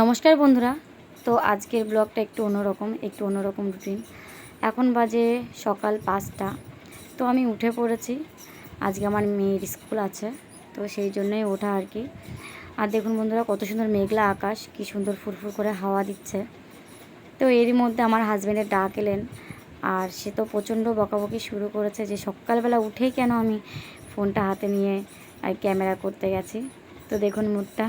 নমস্কার বন্ধুরা। তো আজকের ব্লগটা একটু অন্যরকম একটু অন্যরকম রুটিন এখন বাজে সকাল পাঁচটা। তো আমি উঠে পড়েছি। আজকে আমার মেয়ের স্কুল আছে, তো সেই জন্যই ওঠা আর কি। আর দেখুন বন্ধুরা, কত সুন্দর মেঘলা আকাশ, কি সুন্দর ফুরফুর করে হাওয়া দিচ্ছে। তো এরই মধ্যে আমার হাজব্যান্ডের ডাক এলেন। আর সে তো প্রচণ্ড বকাবকি শুরু করেছে যে সকালবেলা উঠেই কেন আমি ফোনটা হাতে নিয়ে আর ক্যামেরা করতে গেছি। তো দেখুন মুডটা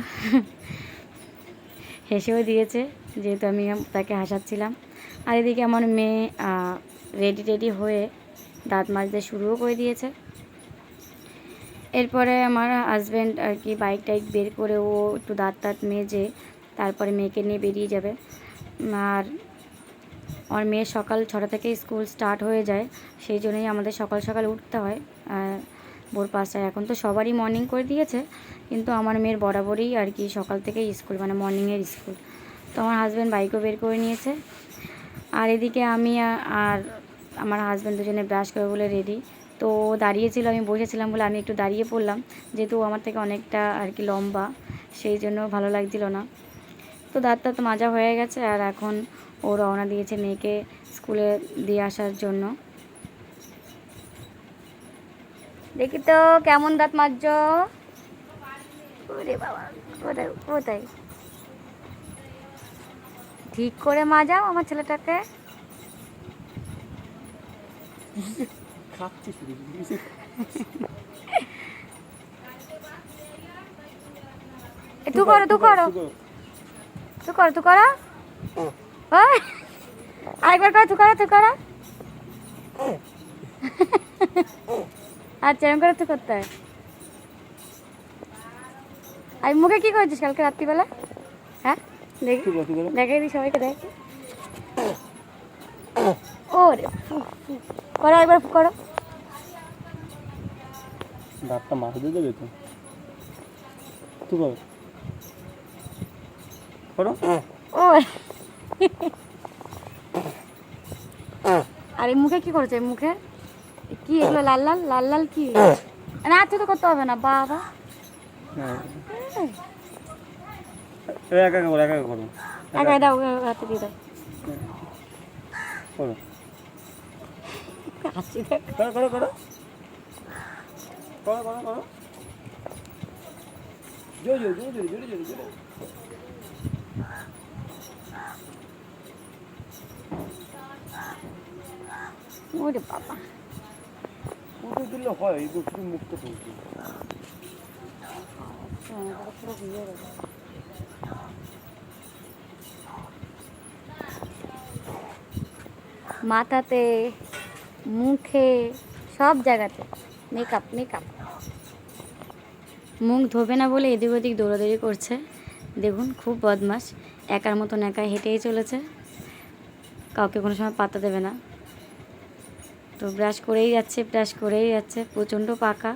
হেসেও দিয়েছে, যেহেতু আমি তাকে হাসাচ্ছিলাম। আর এদিকে আমার মেয়ে রেডি টেডি হয়ে দাঁত মাজতে শুরুও করে দিয়েছে। এরপরে আমার হাজব্যান্ড আর কি বাইক টাইক বের করে ও একটু দাঁত টাত মেজে তারপরে মেয়েকে নিয়ে বেরিয়ে যাবে। আর আমার মেয়ের সকাল ছটা থেকে স্কুল স্টার্ট হয়ে যায়, সেই জন্যই আমাদের সকাল সকাল উঠতে হয়। ভোর পাঁচটায়। এখন তো সবারই মর্নিং করে দিয়েছে, কিন্তু আমার মেয়ের বরাবরই আর কি সকাল থেকেই স্কুল মানে মর্নিংয়ের স্কুল তো আমার হাজব্যান্ড বাইকও বের করে নিয়েছে। আর এদিকে আমি আর আমার হাজব্যান্ড দুজনে ব্রাশ করে বলে রেডি তো দাঁড়িয়েছিল, আমি বসেছিলাম বলে আমি একটু দাঁড়িয়ে পড়লাম। যেহেতু আমার থেকে অনেকটা আর কি লম্বা, সেই জন্য ভালো লাগছিল না। তো দাঁত টাত মাজা হয়ে গেছে, আর এখন ও রওনা দিয়েছে মেয়েকে স্কুলে দিয়ে আসার জন্য। দেখি তো কেমন দাঁত মাজছ? ওরে বাবা কোথায় কোথায়? ঠিক করে মাজাও আমার ছেলেটাকে। তু করো তু করো। তু করো তু করো। আরেকবার করো তু করো তু করো। আচ্ছা এরকম করে তু করতে হয়। আর মুখে কি করেছিস কালকে রাত্রিবেলা? হ্যাঁ? দেখি। দেখাই দিই সবাইকে দেখ। ওরে ফু, ফু। করো একবার করো। দাঁতটা মাথা দিয়ে দেবে তো? তু করো। করো। ও আর এই মুখে কি করেছে? মুখে কি এগুলো লাল লাল? লাল লাল কি? না আচ্ছা তো করতে হবে না বাবা। হ্যাঁ। একা একা একা করো। একা দাও হাতে দিয়ে দাও। করো। হাসি দেখ। করো করো করো। করো করো করো। জোরে জোরে জোরে জোরে জোরে জোরে জোরে। ওরে বাবা। দিলে হয়, এই মুক্ত মাথাতে, মুখে, সব জায়গাতে। মেকআপ মেকআপ মুখ ধোবে না বলে এদিক ওদিক দৌড়াদৌড়ি করছে। দেখুন, খুব বদমাস একার মতন একা হেঁটেই চলেছে। কাউকে কোনো সময় পাতা দেবে না। তো ব্রাশ করেই যাচ্ছে ব্রাশ করেই যাচ্ছে, প্রচণ্ড পাকা।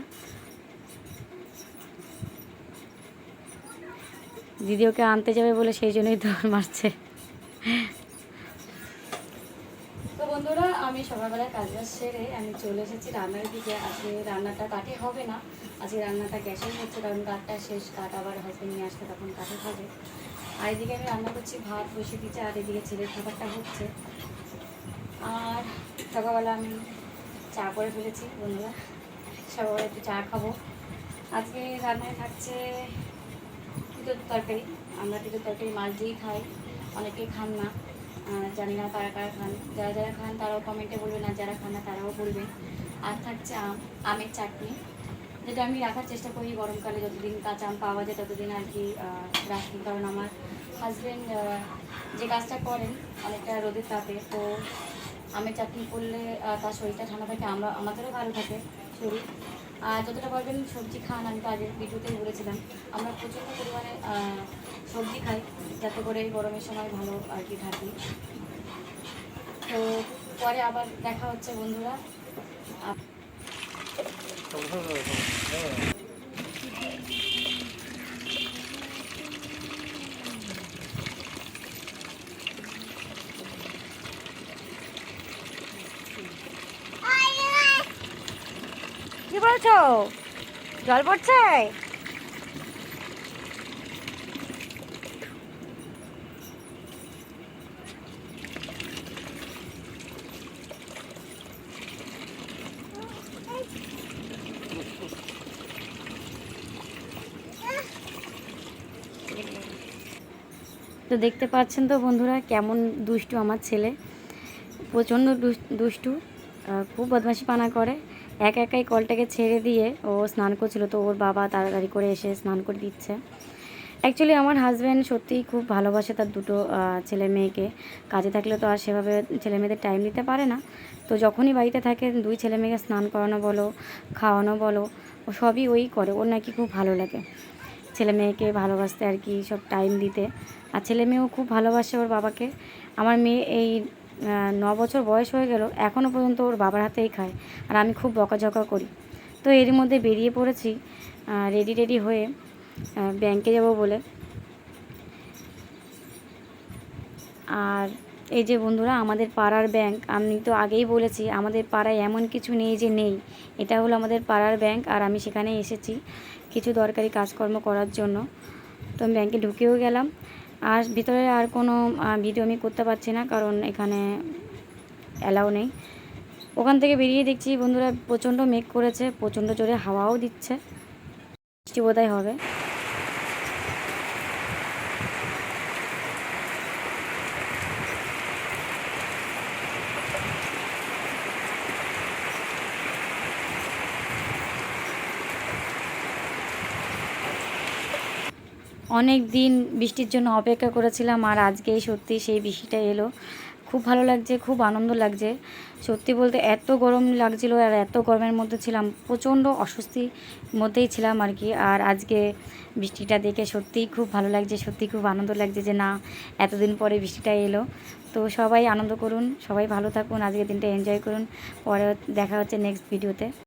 দিদি ওকে আনতে যাবে বলে সেই জন্যই দৌড় মারছে। তো বন্ধুরা, আমি সকালবেলা কাজ বাজ সেরে আমি চলে এসেছি রান্নার দিকে। আজকে রান্নাটা কাঠে হবে না। আজকে রান্নাটা গ্যাসেই হচ্ছে, কারণ কাঠটা শেষ, কাঠ আবার হাজবেন্ড নিয়ে আসবে তখন কাঠে হবে। আর এদিকে আমি রান্না করছি ভাত, বসিয়ে দিচ্ছি আর এদিকে ছেলের খাবারটা হচ্ছে। আর সকালবেলা আমি চা করে ফেলেছি, বন্ধুরা। সবাই একটু চা খাব। আজকে রান্নায় থাকছে তিতর তরকারি। আমরা তিতর তরকারি মাছ দিয়েই খাই অনেকেই খান না। জানি না কারা কারা খান। যারা যারা খান, তারাও কমেন্টে বলবেন আর যারা খান না, তারাও বলবেন আর থাকছে আম, আমের চাটনি। যেটা আমি রাখার চেষ্টা করি গরমকালে, যতদিন কাঁচা আম পাওয়া যায়, ততদিন আর কি রাখি। কারণ আমার হাজব্যান্ড যে কাজটা করেন, অনেকটা রোদের তাপে, তো আমের চাটনি করলে তার শরীরটা ঠান্ডা থাকে, আমরা, আমাদেরও ভালো থাকে শরীর। আর যতটা পারবেন সবজি খান, আমি তো আগের ভিডিওতেই বলেছিলাম। আমরা প্রচণ্ড পরিমাণে সবজি খাই, যাতে করে গরমের সময় ভালো আর কি থাকি। তো পরে আবার দেখা হচ্ছে বন্ধুরা। আছো জল পড়ছে? তো দেখতে পাচ্ছেন তো বন্ধুরা কেমন দুষ্টু আমার ছেলে। প্রচণ্ড দুষ্টু। খুব বদমাশি পানা করে। একা একাই কলটাকে ছেড়ে দিয়ে ও স্নান করছিল তো ওর বাবা তাড়াতাড়ি করে এসে স্নান করে দিচ্ছে। অ্যাকচুয়ালি আমার হাজব্যান্ড সত্যিই খুব ভালোবাসে তার দুটো ছেলে মেয়েকে। কাজে থাকলে তো আর সেভাবে ছেলে মেয়েদের টাইম দিতে পারে না। তো যখনই বাড়িতে থাকে, দুই ছেলে মেয়েকে স্নান করানো বলো, খাওয়ানো বলো, ও সবই ওই করে। ওর নাকি খুব ভালো লাগে। ছেলে মেয়েকে ভালোবাসতে আর কি সব টাইম দিতে। আর ছেলে মেয়েও খুব ভালোবাসে ওর বাবাকে। আমার মেয়ে এই ন বছর বয়স হয়ে গেল এখনও পর্যন্ত ওর বাবার হাতেই খায় আর আমি খুব বকাঝকা করি। তো এরই মধ্যে বেরিয়ে পড়েছি রেডি রেডি হয়ে ব্যাংকে যাব বলে। আর এই যে বন্ধুরা, আমাদের পাড়ার ব্যাংক আমি তো আগেই বলেছি, আমাদের পাড়ায় এমন কিছু নেই যে নেই। এটা হলো আমাদের পাড়ার ব্যাংক আর আমি সেখানে এসেছি কিছু দরকারি কাজকর্ম করার জন্য। তো আমি ব্যাংকে ঢুকেও গেলাম। আর ভিতরে আর কোনো ভিডিও আমি করতে পারছি না, কারণ এখানে অ্যালাউ নেই। ওখান থেকে বেরিয়ে দেখছি বন্ধুরা প্রচণ্ড মেঘ করেছে, প্রচণ্ড জোরে হাওয়াও দিচ্ছে। বৃষ্টি বোধহয় হবে। অনেক দিন বৃষ্টির জন্য অপেক্ষা করেছিলাম আর আজকেই সত্যি সেই বৃষ্টিটা এলো। খুব ভালো লাগছে, খুব আনন্দ লাগছে। সত্যি বলতে এত গরম লাগছিল আর এত গরমের মধ্যে ছিলাম, প্রচণ্ড অস্বস্তির মধ্যেই ছিলাম আর কি। আর আজকে বৃষ্টিটা দেখে সত্যিই খুব ভালো লাগছে সত্যি খুব আনন্দ লাগছে যে না, এতদিন পরে বৃষ্টিটা এলো। তো সবাই আনন্দ করুন, সবাই ভালো থাকুন, আজকের দিনটা এনজয় করুন। পরে দেখা হচ্ছে নেক্সট ভিডিওতে